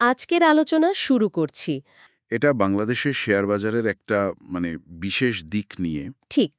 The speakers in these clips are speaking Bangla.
আজকের আলোচনা শুরু করছি। এটা বাংলাদেশের শেয়ার বাজারের একটা মানে বিশেষ দিক নিয়ে। ঠিক।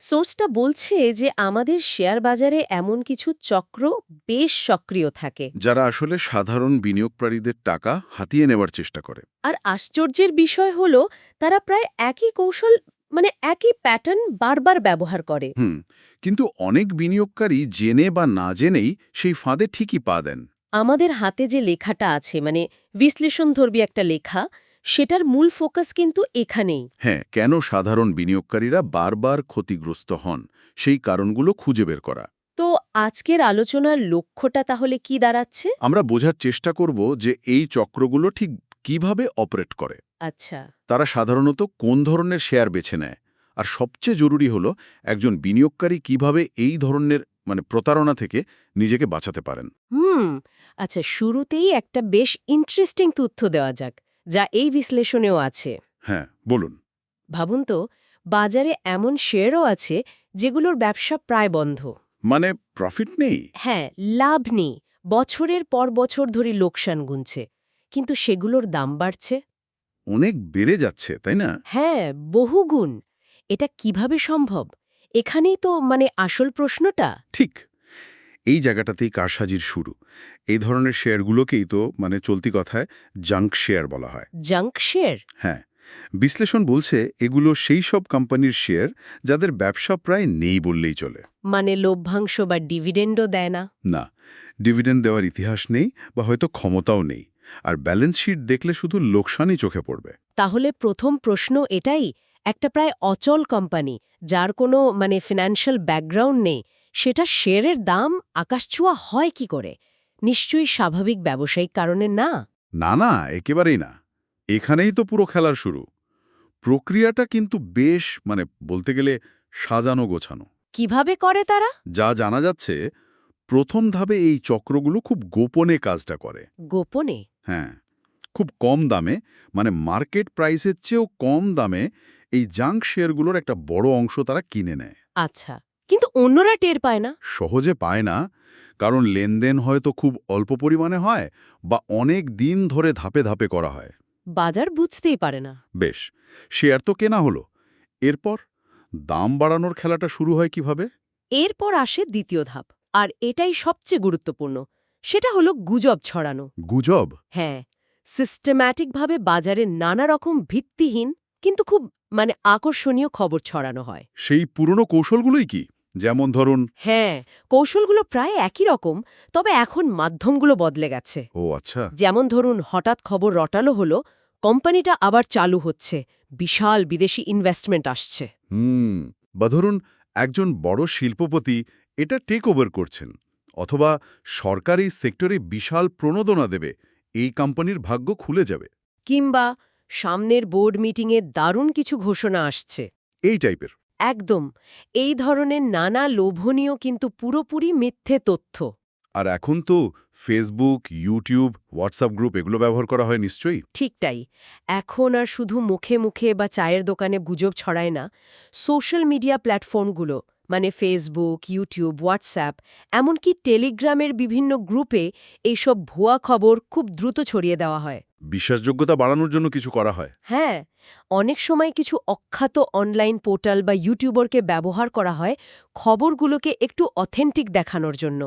সোর্সটা বলছে যে আমাদের শেয়ার বাজারে এমন কিছু চক্র বেশ সক্রিয় থাকে। যারা আসলে সাধারণ বিনিয়োগকারীদের টাকা হাতিয়ে নেওয়ার চেষ্টা করে। আর আশ্চর্যের বিষয় হল তারা প্রায় একই কৌশল মানে একই প্যাটার্ন বারবার ব্যবহার করে। হুম কিন্তু অনেক বিনিয়োগকারী জেনে বা না জেনেই সেই ফাঁদে ঠিকই পা দেন। আমাদের হাতে যে লেখাটা আছে মানে বিশ্লেষণধর্মী একটা লেখা সেটার মূল ফোকাস কিন্তু এখানেই। হ্যাঁ কেন সাধারণ বিনিয়োগকারীরা বারবার ক্ষতিগ্রস্ত হন? সেই কারণগুলো খুঁজে বের করা। তো আজকের আলোচনার লক্ষ্যটা তাহলে কি দাঁড়াচ্ছে? আমরা বোঝার চেষ্টা করব যে এই চক্রগুলো ঠিক কীভাবে অপারেট করে। আচ্ছা। তারা সাধারণত কোন ধরনের শেয়ার বেছে নেয়? আর সবচেয়ে জরুরি হলো একজন বিনিয়োগকারী কীভাবে এই ধরনের মানে প্রতারণা থেকে নিজেকে বাঁচাতে পারেন। হুম আচ্ছা শুরুতেই একটা বেশ ইন্টারেস্টিং তথ্য দেওয়া যাক যা এই বিশ্লেষণেও আছে। হ্যাঁ বলুন। ভাবুন তো বাজারে এমন শেয়ারও আছে যেগুলোর ব্যবসা প্রায় বন্ধ। মানে প্রফিট নেই? হ্যাঁ লাভ নেই বছরের পর বছর ধরে লোকসান গুনছে কিন্তু সেগুলোর দাম বাড়ছে। অনেক বেড়ে যাচ্ছে তাই না? হ্যাঁ বহুগুণ। এটা কীভাবে সম্ভব? এখানেই তো মানে আসল প্রশ্নটা? ঠিক। এই জায়গাটাতেই কারসাজির শুরু। এই ধরনের শেয়ারগুলোকেই তো মানে চলতি কথায় জাঙ্ক শেয়ার বলা হয়। Junk share? হ্যাঁ। বিশ্লেষণ বলছে এগুলো সেই সব কোম্পানির শেয়ার যাদের ব্যবসা প্রায় নেই বললেই চলে। মানে লভ্যাংশ বা ডিভিডেন্ডও দেয় না? না। ডিভিডেন্ড দেওয়ার ইতিহাস নেই বা হয়তো ক্ষমতাও নেই। আর ব্যালেন্স শিট দেখলে শুধু লোকসানই চোখে পড়বে। তাহলে প্রথম প্রশ্ন এটাই একটা প্রায় অচল কোম্পানি যার কোনো মানে ফিনান্সিয়াল ব্যাকগ্রাউন্ড নেই সেটা শেয়ারের দাম আকাশছোঁয়া হয় কি করে? নিশ্চয়ই স্বাভাবিক ব্যবসায়িক কারণে না। না না একেবারেই না। এখানেই তো পুরো খেলার শুরু। প্রক্রিয়াটা কিন্তু বেশ মানে বলতে গেলে সাজানো গোছানো। কীভাবে করে তারা? যা জানা যাচ্ছে প্রথম ধাপে এই চক্রগুলো খুব গোপনে কাজটা করে। গোপনে? হ্যাঁ খুব কম দামে মানে মার্কেট প্রাইসের চেয়েও কম দামে এই জাঙ্ক শেয়ারগুলোর একটা বড় অংশ তারা কিনে নেয়। আচ্ছা কিন্তু অন্যরা টের পায় না? সহজে পায় না কারণ লেনদেন হয়তো খুব অল্প পরিমাণে হয় বা অনেক দিন ধরে ধাপে ধাপে করা হয়। বাজার বুঝতেই পারে না। বেশ শেয়ার তো কেনা হলো। এরপর দাম বাড়ানোর খেলাটা শুরু হয় কীভাবে? এরপর আসে দ্বিতীয় ধাপ আর এটাই সবচেয়ে গুরুত্বপূর্ণ সেটা হলো গুজব ছড়ানো। গুজব? হ্যাঁ সিস্টেম্যাটিকভাবে বাজারে নানা রকম ভিত্তিহীন কিন্তু খুব মানে আকর্ষণীয় খবর ছড়ানো হয়। সেই পুরনো কৌশলগুলোই কি? যেমন ধরুন হ্যাঁ কৌশলগুলো প্রায় একই রকম তবে এখন মাধ্যমগুলো বদলে গেছে। ও আচ্ছা। যেমন ধরুন হঠাৎ খবর রটালো হলো কোম্পানিটা আবার চালু হচ্ছে বিশাল বিদেশি ইনভেস্টমেন্ট আসছে। হুম বা ধরুন একজন বড় শিল্পপতি এটা টেক ওভার করছেন অথবা সরকারি সেক্টরে বিশাল প্রণোদনা দেবে এই কোম্পানির ভাগ্য খুলে যাবে। কিংবা সামনের বোর্ড মিটিংয়ে দারুণ কিছু ঘোষণা আসছে। এই টাইপের। একদম। এই ধরনের নানা লোভনীয় কিন্তু পুরোপুরি মিথ্যে তথ্য। আর এখন তো ফেসবুক ইউটিউব হোয়াটসঅ্যাপ গ্রুপ এগুলো ব্যবহার করা হয় নিশ্চয়ই? ঠিকটাই এখন আর শুধু মুখে মুখে বা চায়ের দোকানে গুজব ছড়ায় না। সোশ্যাল মিডিয়া প্ল্যাটফর্মগুলো মানে ফেসবুক ইউটিউব হোয়াটসঅ্যাপ এমনকি টেলিগ্রামের বিভিন্ন গ্রুপে এইসব ভুয়া খবর খুব দ্রুত ছড়িয়ে দেওয়া হয়। বিশ্বাসযোগ্যতা বাড়ানোর জন্য কিছু করা হয়। হ্যাঁ অনেক সময় কিছু অখ্যাত অনলাইন পোর্টাল বা ইউটিউবারকে ব্যবহার করা হয় খবরগুলোকে একটু অথেন্টিক দেখানোর জন্য।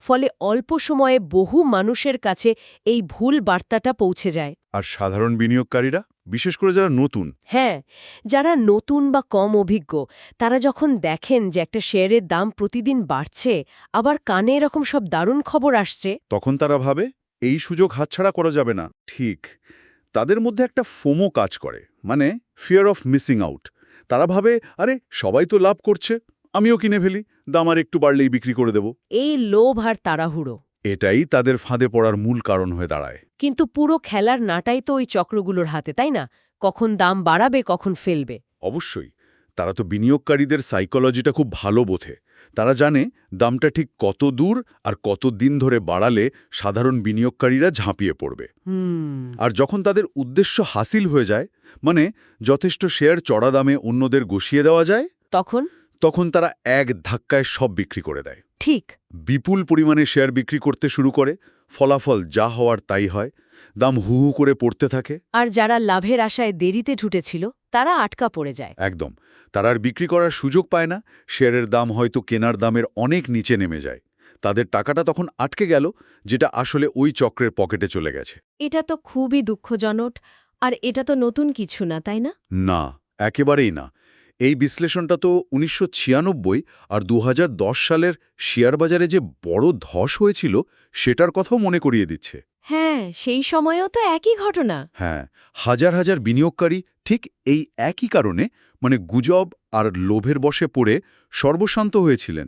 ফলে অল্প সময়ে বহু মানুষের কাছে এই ভুল বার্তাটা পৌঁছে যায়। আর সাধারণ বিনিয়োগকারীরা? বিশেষ করে যারা নতুন। হ্যাঁ যারা নতুন বা কম অভিজ্ঞ তারা যখন দেখেন যে একটা শেয়ারের দাম প্রতিদিন বাড়ছে আবার কানে এরকম সব দারুণ খবর আসছে। তখন তারা ভাবে এই সুযোগ হাতছাড়া করা যাবে না। ঠিক। তাদের মধ্যে একটা ফোমো কাজ করে মানে ফিয়ার অফ মিসিং আউট তারা ভাবে আরে সবাই তো লাভ করছে আমিও কিনে ফেলি দাম আর একটু বাড়লেই বিক্রি করে দেব। এই লোভ আর তাড়াহুড়ো। এটাই তাদের ফাঁদে পড়ার মূল কারণ হয়ে দাঁড়ায়। কিন্তু পুরো খেলার নাটাই তো ওই চক্রগুলোর হাতে তাই না? কখন দাম বাড়াবে কখন ফেলবে। অবশ্যই। তারা তো বিনিয়োগকারীদের সাইকোলজিটা খুব ভালো বোধে তারা জানে দামটা ঠিক কত দূর আর কত দিন ধরে বাড়ালে সাধারণ বিনিয়োগকারীরা ঝাঁপিয়ে পড়বে। আর যখন তাদের উদ্দেশ্য হাসিল হয়ে যায় মানে যথেষ্ট শেয়ার চড়া দামে অন্যদের গসিয়ে দেওয়া যায় তখন? তখন তারা এক ধাক্কায় সব বিক্রি করে দেয়। ঠিক। বিপুল পরিমাণে শেয়ার বিক্রি করতে শুরু করে ফলাফল যা হওয়ার তাই হয় দাম হু হু করে পড়তে থাকে। আর যারা লাভের আশায় দেরিতে ঢুটেছিল তারা আটকা পড়ে যায়। একদম তারা আর বিক্রি করার সুযোগ পায় না শেয়ারের দাম হয়তো কেনার দামের অনেক নিচে নেমে যায়। তাদের টাকাটা তখন আটকে গেল যেটা আসলে ওই চক্রের পকেটে চলে গেছে। এটা তো খুবই দুঃখজনক আর এটা তো নতুন কিছু না তাই না? না একেবারেই না। এই বিশ্লেষণটা তো উনিশশো ছিয়ানব্বই আর দু হাজার দশ সালের শেয়ার বাজারে যে বড় ধস হয়েছিল সেটার কথাও মনে করিয়ে দিচ্ছে। হ্যাঁ সেই সময়ও তো একই ঘটনা। হ্যাঁ হাজার হাজার বিনিয়োগকারী ঠিক এই একই কারণে মানে গুজব আর লোভের বশে পড়ে সর্বশান্ত হয়েছিলেন।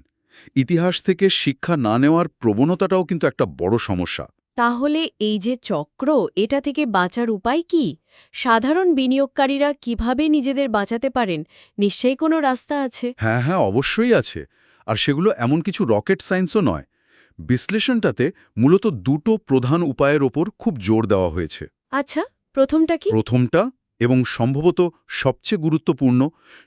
ইতিহাস থেকে শিক্ষা না নেওয়ার প্রবণতাটাও কিন্তু একটা বড় সমস্যা। তাহলে এই যে চক্র এটা থেকে বাঁচার উপায় কি? সাধারণ বিনিয়োগকারীরা কীভাবে নিজেদের বাঁচাতে পারেন? নিশ্চয়ই কোনো রাস্তা আছে। হ্যাঁ হ্যাঁ অবশ্যই আছে। আর সেগুলো এমন কিছু রকেট সায়েন্সও নয়। বিশ্লেষণটাতে মূলত দুটো প্রধান উপায়ের ওপর খুব জোর দেওয়া হয়েছে। আচ্ছা প্রথমটা কি? প্রথমটা এবং সম্ভবত সবচেয়ে গুরুত্বপূর্ণ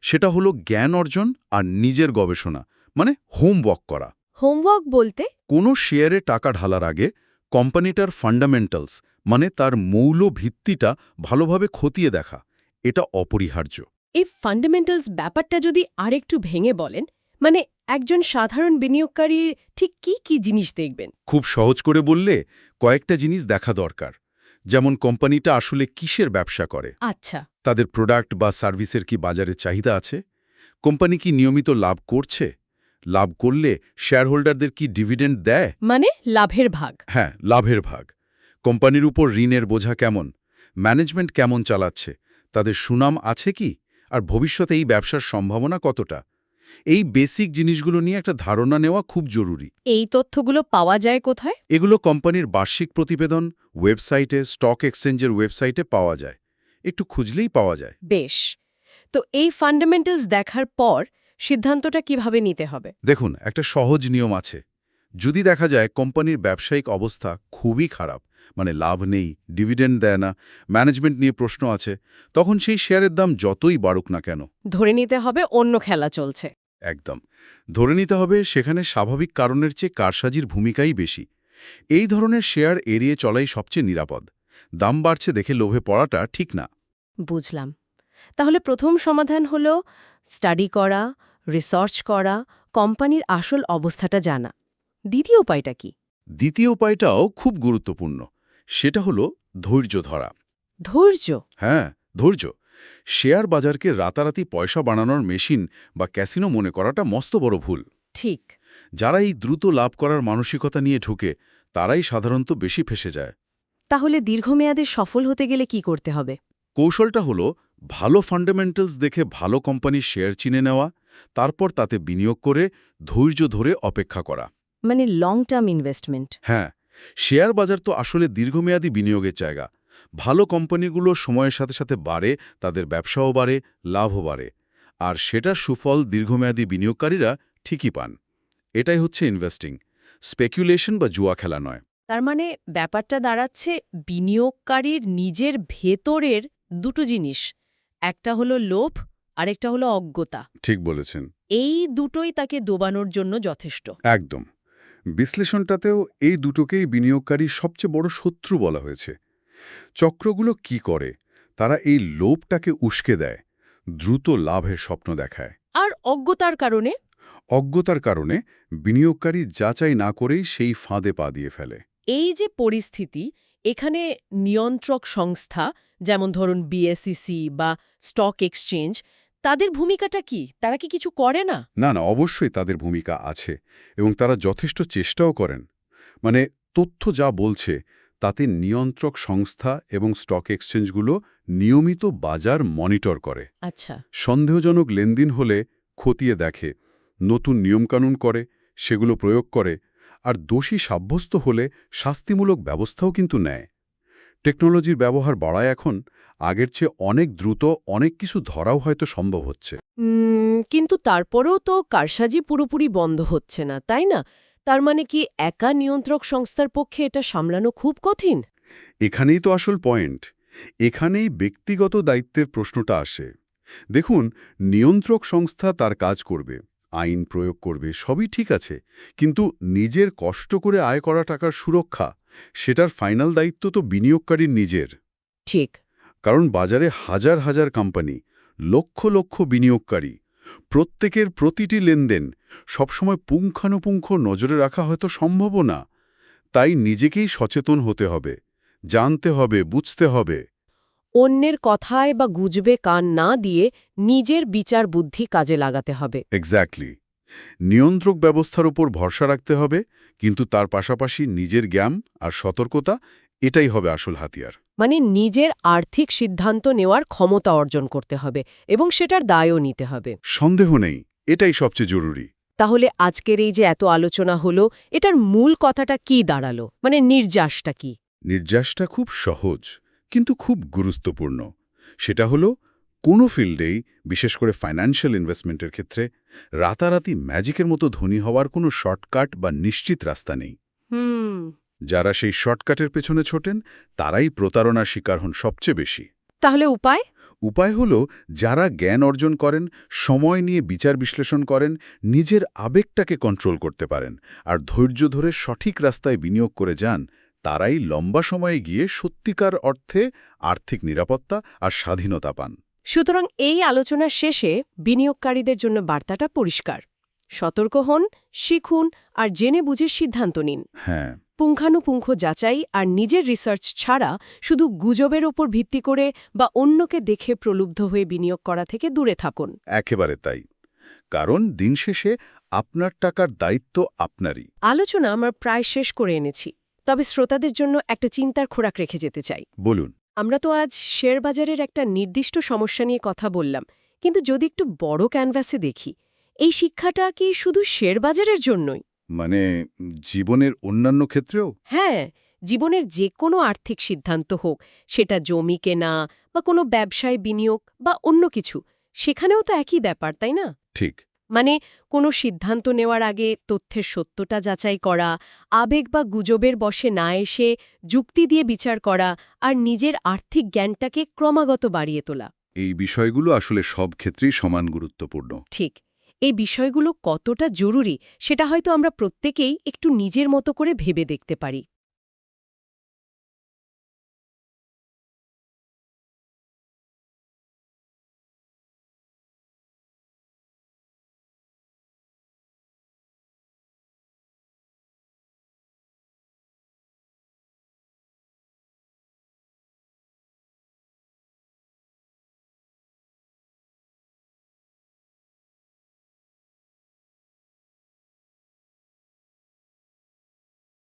সেটা হলো জ্ঞান অর্জন আর নিজের গবেষণা মানে হোমওয়ার্ক করা। হোমওয়ার্ক বলতে? কোনো শেয়ারে টাকা ঢালার আগে কোম্পানিটার ফান্ডামেন্টালস মানে তার মৌল ভিত্তিটা ভালোভাবে খতিয়ে দেখা এটা অপরিহার্য। এই ফান্ডামেন্টালস ব্যাপারটা যদি আরেকটু ভেঙে বলেন মানে একজন সাধারণ বিনিয়োগকারীর ঠিক কি কি জিনিস দেখবেন? খুব সহজ করে বললে কয়েকটা জিনিস দেখা দরকার। যেমন কোম্পানিটা আসলে কিসের ব্যবসা করে? আচ্ছা। তাদের প্রোডাক্ট বা সার্ভিসের কি বাজারে চাহিদা আছে? কোম্পানি কি নিয়মিত লাভ করছে? লাভ করলে শেয়ারহোল্ডারদের কি ডিভিডেন্ড দেয়? মানে লাভের ভাগ। হ্যাঁ লাভের ভাগ। কোম্পানির উপর ঋণের বোঝা কেমন? ম্যানেজমেন্ট কেমন চালাচ্ছে? তাদের সুনাম আছে কি? আর ভবিষ্যতে এই ব্যবসার সম্ভাবনা কতটা? এই বেসিক জিনিসগুলো নিয়ে একটা ধারণা নেওয়া খুব জরুরি। এই তথ্যগুলো পাওয়া যায় কোথায়? এগুলো কোম্পানির বার্ষিক প্রতিবেদন ওয়েবসাইটে স্টক এক্সচেঞ্জের ওয়েবসাইটে পাওয়া যায়। একটু খুঁজলেই পাওয়া যায়। বেশ। তো এই ফান্ডামেন্টালস দেখার পর সিদ্ধান্তটা কীভাবে নিতে হবে? দেখুন একটা সহজ নিয়ম আছে। যদি দেখা যায় কোম্পানির ব্যবসায়িক অবস্থা খুবই খারাপ মানে লাভ নেই ডিভিডেন্ড দেয় না ম্যানেজমেন্ট নিয়ে প্রশ্ন আছে তখন সেই শেয়ারের দাম যতই বাড়ুক না কেন। ধরে নিতে হবে অন্য খেলা চলছে। একদম। ধরে নিতে হবে সেখানে স্বাভাবিক কারণের চেয়ে কারসাজির ভূমিকাই বেশি। এই ধরনের শেয়ার এড়িয়ে চলাই সবচেয়ে নিরাপদ। দাম বাড়ছে দেখে লোভে পড়াটা ঠিক না। বুঝলাম। তাহলে প্রথম সমাধান হল স্টাডি করা রিসার্চ করা কোম্পানির আসল অবস্থাটা জানা। দ্বিতীয় উপায়টা কি? দ্বিতীয় উপায়টাও খুব গুরুত্বপূর্ণ। সেটা হলো ধৈর্য ধরা। ধৈর্য? হ্যাঁ ধৈর্য। শেয়ার বাজারকে রাতারাতি পয়সা বানানোর মেশিন বা ক্যাসিনো মনে করাটা মস্ত বড় ভুল। ঠিক। যারা এই দ্রুত লাভ করার মানসিকতা নিয়ে ঢুকে তারাই সাধারণত বেশি ফেসে যায়। তাহলে দীর্ঘমেয়াদে সফল হতে গেলে কি করতে হবে? কৌশলটা হলো ভালো ফান্ডামেন্টালস দেখে ভালো কোম্পানির শেয়ার চিনে নেওয়া তারপর তাতে বিনিয়োগ করে ধৈর্য ধরে অপেক্ষা করা। মানে লং টার্ম ইনভেস্টমেন্ট হ্যাঁ শেয়ার বাজার তো আসলে দীর্ঘমেয়াদী বিনিয়োগের জায়গা। ভালো কোম্পানিগুলো সময়ের সাথে সাথে বাড়ে তাদের ব্যবসাও বাড়ে লাভও বাড়ে। আর সেটার সুফল দীর্ঘমেয়াদী বিনিয়োগকারীরা ঠিকই পান। এটাই হচ্ছে ইনভেস্টিং স্পেকুলেশন বা জুয়া খেলা নয়। তার মানে ব্যাপারটা দাঁড়াচ্ছে বিনিয়োগকারীর নিজের ভেতরের দুটো জিনিস। একটা হলো লোভ আরেকটা হলো অজ্ঞতা। ঠিক বলেছেন। এই দুটোই তাকে দোবানোর জন্য যথেষ্ট। একদম। বিশ্লেষণটাতেও এই দুটোকেই বিনিয়োগকারী সবচেয়ে বড় শত্রু বলা হয়েছে। চক্রগুলো কি করে? তারা এই লোভটাকে উস্কে দেয় দ্রুত লাভের স্বপ্ন দেখায়। আর অজ্ঞতার কারণে? অজ্ঞতার কারণে বিনিয়োগকারী যাচাই না করেই সেই ফাঁদে পা দিয়ে ফেলে। এই যে পরিস্থিতি এখানে নিয়ন্ত্রক সংস্থা যেমন ধরুন বিএসইসি বা স্টক এক্সচেঞ্জ তাদের ভূমিকাটা কি? তারা কি কিছু করে না? না না অবশ্যই তাদের ভূমিকা আছে এবং তারা যথেষ্ট চেষ্টাও করেন। মানে তথ্য যা বলছে তাতে নিয়ন্ত্রক সংস্থা এবং স্টক এক্সচেঞ্জগুলো নিয়মিত বাজার মনিটর করে। আচ্ছা। সন্দেহজনক লেনদেন হলে খতিয়ে দেখে নতুন নিয়মকানুন করে সেগুলো প্রয়োগ করে আর দোষী সাব্যস্ত হলে শাস্তিমূলক ব্যবস্থাও কিন্তু নেয়। টেকনোলজির ব্যবহার বাড়ায় এখন আগের চেয়ে অনেক দ্রুত অনেক কিছু ধরাও হয়তো সম্ভব হচ্ছে। কিন্তু তারপরেও তো কারসাজি পুরোপুরি বন্ধ হচ্ছে না তাই না? তার মানে কি একা নিয়ন্ত্রক সংস্থার পক্ষে এটা সামলানো খুব কঠিন? এখানেই তো আসল পয়েন্ট। এখানেই ব্যক্তিগত দায়িত্বের প্রশ্নটা আসে। দেখুন নিয়ন্ত্রক সংস্থা তার কাজ করবে। আইন প্রয়োগ করবে সবই ঠিক আছে। কিন্তু নিজের কষ্ট করে আয় করা টাকার সুরক্ষা সেটার ফাইনাল দায়িত্ব তো বিনিয়োগকারীর নিজের। ঠিক। কারণ বাজারে হাজার হাজার কোম্পানি লক্ষ লক্ষ বিনিয়োগকারী প্রত্যেকের প্রতিটি লেনদেন সবসময় পুঙ্খানুপুঙ্খ নজরে রাখা হয়তো সম্ভবও না। তাই নিজেকেই সচেতন হতে হবে জানতে হবে বুঝতে হবে। অন্যের কথায় বা গুজবে কান না দিয়ে নিজের বিচার বুদ্ধি কাজে লাগাতে হবে। এক্স্যাক্টলি নিয়ন্ত্রক ব্যবস্থার উপর ভরসা রাখতে হবে কিন্তু তার পাশাপাশি নিজের জ্ঞান আর সতর্কতা এটাই হবে আসল হাতিয়ার। মানে নিজের আর্থিক সিদ্ধান্ত নেওয়ার ক্ষমতা অর্জন করতে হবে এবং সেটার দায়ও নিতে হবে। সন্দেহ নেই এটাই সবচেয়ে জরুরি। তাহলে আজকের এই যে এত আলোচনা হলো এটার মূল কথাটা কি দাঁড়াল? মানে নির্যাসটা কি? নির্যাসটা খুব সহজ। কিন্তু খুব গুরুত্বপূর্ণ। সেটা হলো কোনো ফিল্ডেই বিশেষ করে ফাইন্যান্সিয়াল ইনভেস্টমেন্টের ক্ষেত্রে রাতারাতি ম্যাজিকের মতো ধনী হওয়ার কোনো শর্টকাট বা নিশ্চিত রাস্তা নেই। যারা সেই শর্টকাটের পেছনে ছোটেন তারাই প্রতারণার শিকার হন সবচেয়ে বেশি। তাহলে উপায়? উপায় হল যারা জ্ঞান অর্জন করেন সময় নিয়ে বিচার বিশ্লেষণ করেন নিজের আবেগটাকে কন্ট্রোল করতে পারেন আর ধৈর্য ধরে সঠিক রাস্তায় বিনিয়োগ করে যান তারাই লম্বা সময়ে গিয়ে সত্যিকার অর্থে আর্থিক নিরাপত্তা আর স্বাধীনতা পান। সুতরাং এই আলোচনার শেষে বিনিয়োগকারীদের জন্য বার্তাটা পরিষ্কার। সতর্ক হন শিখুন আর জেনে বুঝে সিদ্ধান্ত নিন। হ্যাঁ। পুঙ্খানুপুঙ্খ যাচাই আর নিজের রিসার্চ ছাড়া শুধু গুজবের ওপর ভিত্তি করে বা অন্যকে দেখে প্রলুব্ধ হয়ে বিনিয়োগ করা থেকে দূরে থাকুন। একেবারে তাই। কারণ দিন শেষে আপনার টাকার দায়িত্ব আপনারই। আলোচনা আমার প্রায় শেষ করে এনেছি। তবে শ্রোতাদের জন্য একটা চিন্তার খোরাক রেখে যেতে চাই। বলুন। আমরা তো আজ শেয়ার বাজারের একটা নির্দিষ্ট সমস্যা নিয়ে কথা বললাম কিন্তু যদি একটু বড় ক্যানভাসে দেখি এই শিক্ষাটা কি শুধু শেয়ার বাজারের জন্যই? মানে জীবনের অন্যান্য ক্ষেত্রেও? হ্যাঁ জীবনের যে কোনো আর্থিক সিদ্ধান্ত হোক সেটা জমি কেনা বা কোনো ব্যবসায় বিনিয়োগ বা অন্য কিছু সেখানেও তো একই ব্যাপার তাই না? ঠিক। মানে কোনো সিদ্ধান্ত নেওয়ার আগে তথ্যের সত্যটা যাচাই করা আবেগ বা গুজবের বশে না এসে যুক্তি দিয়ে বিচার করা আর নিজের আর্থিক জ্ঞানটাকে ক্রমাগত বাড়িয়ে তোলা। এই বিষয়গুলো আসলে সব ক্ষেত্রেই সমান গুরুত্বপূর্ণ। ঠিক। এই বিষয়গুলো কতটা জরুরি সেটা হয়তো আমরা প্রত্যেকেই একটু নিজের মতো করে ভেবে দেখতে পারি।